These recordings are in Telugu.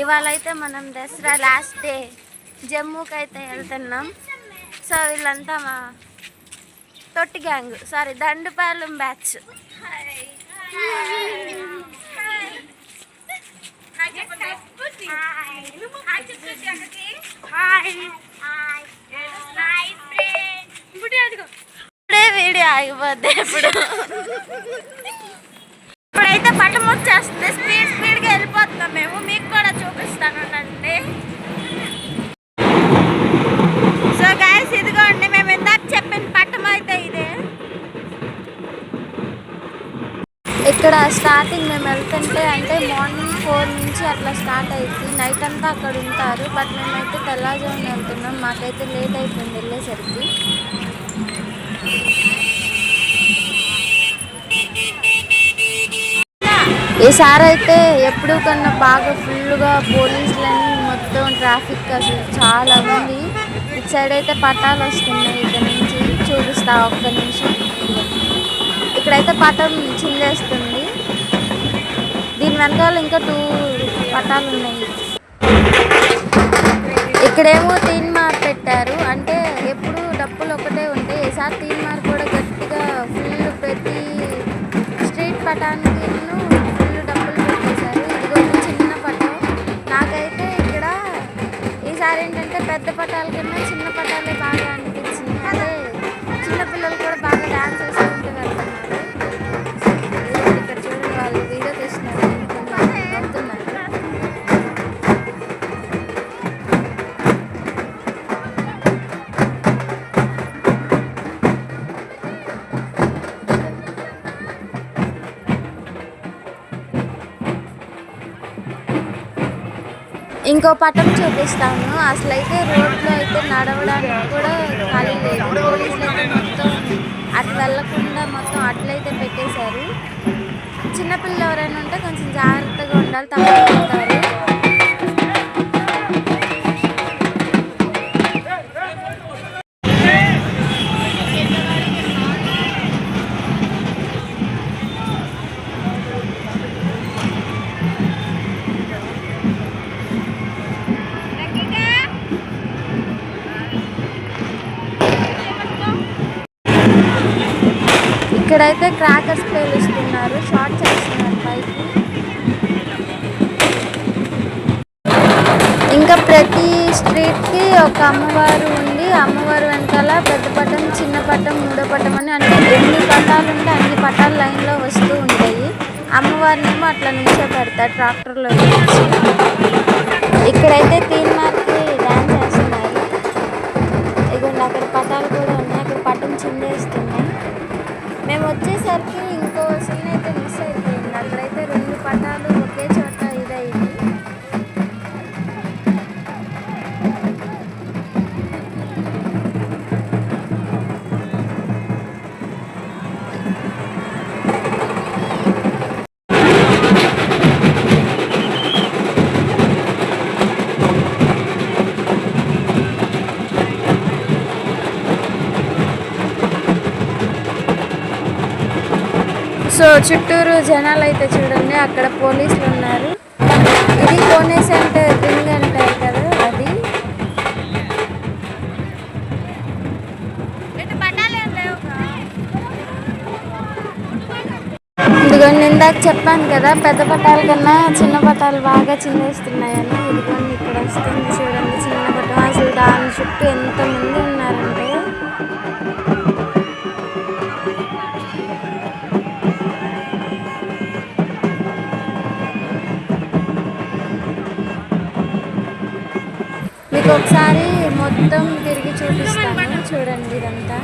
ఇవాళ అయితే మనం దసరా లాస్ట్ డే జమ్మూకి అయితే వెళ్తున్నాం. సో వీళ్ళంతా మా తొట్టి గ్యాంగ్ సారీ దండుపాలెం బ్యాచ్ ఇప్పుడే వీడియో ఆగిపోద్ది ఇప్పుడు. ఇప్పుడైతే పట్టం వచ్చేస్తుంది స్పీడ్ స్పీడ్గా వెళ్ళిపోతున్నాం మేము. మీకు అండి సో గాయస్ ఇదిగోండి మేము ఇందాక చెప్పిన పట్టం అయితే ఇదే. ఇక్కడ స్టార్టింగ్ మేము వెళ్తుంటే అంటే మార్నింగ్ ఫోర్ నుంచి అట్లా స్టార్ట్ అయింది నైట్ అంతా అక్కడ ఉంటారు బట్ మేమైతే తెల్లారుజామున వెళ్తున్నాం. మాకైతే లేట్ అయిపోయింది వెళ్ళేసరికి. ఈసారి అయితే ఎప్పుడు కన్నా బాగా ఫుల్గా పోలీసులని మొత్తం ట్రాఫిక్ అసలు చాలా ఉంది. ఇటు సైడ్ అయితే పట్టాలు వస్తున్నాయి. ఇక్కడ నుంచి చూపిస్తా ఒక్క నిమిషం. ఇక్కడైతే పటం చిందేస్తుంది. దీని వెనకాల ఇంకా టూ పటాలు ఉన్నాయి. ఇక్కడేమో ఈసారి ఏంటంటే పెద్ద పటాల కన్నా చిన్న పటాలే బాగా అనిపించింది. అదే చిన్నపిల్లలు కూడా బాగా డాన్స్ వేసుకుంటూ వెళ్తున్నారు. ఇక్కడ చూడండి వాళ్ళు వీడియో తీస్తున్నారు. ఇంకో పటం చూపిస్తాను. అసలు అయితే రోడ్లో అయితే నడవడానికి కూడా ఖాళీ లేదు. పోలీసులు అయితే మొత్తం అటు వెళ్ళకుండా మొత్తం అట్లయితే పెట్టేశారు. చిన్నపిల్లలు ఎవరైనా ఉంటే కొంచెం జాగ్రత్తగా ఉండాలి తప్పకుండా ఇక్కడైతే క్రాకర్స్ పేలుస్తున్నారు షార్ట్ చేస్తున్నారు పైకి. ఇంకా ప్రతి స్ట్రీట్కి ఒక అమ్మవారు ఉండి అమ్మవారు వెనకాల పెద్ద పట్టం చిన్న పట్టం మూడో పట్టం అని అంటే ఎన్ని పటాలు ఉంటే అన్ని పటాలు లైన్లో వస్తూ ఉంటాయి. అమ్మవారినేమో అట్లా నుంచో పెడతారు ట్రాక్టర్లో ఇక్కడైతే తీన్ సో చుట్టూరు జనాలు అయితే చూడండి అక్కడ పోలీసులు ఉన్నారు. ఇది కోనే సెంటర్ రింగ్ అంటారు కదా అది. ఇదిగోండి ఇందాక చెప్పాను కదా పెద్ద పట్టాల కన్నా చిన్న పట్టాలు బాగా చిన్నేస్తున్నాయని ఇదిగోండి ఇక్కడ వస్తుంది చూడండి చిన్న పట్టం అసలు దాని చుట్టూ ఎంతమంది చూడండి ఇదంతా.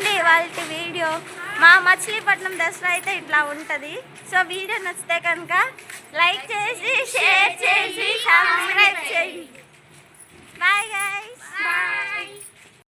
ఇదండి వాళ్ళ వీడియో. మా మచిలీపట్నం దసరా అయితే ఇట్లా ఉంటుంది. సో వీడియో నచ్చితే కనుక లైక్ చేసి షేర్ చేసి సబ్స్క్రైబ్ చేయండి. Bye guy bye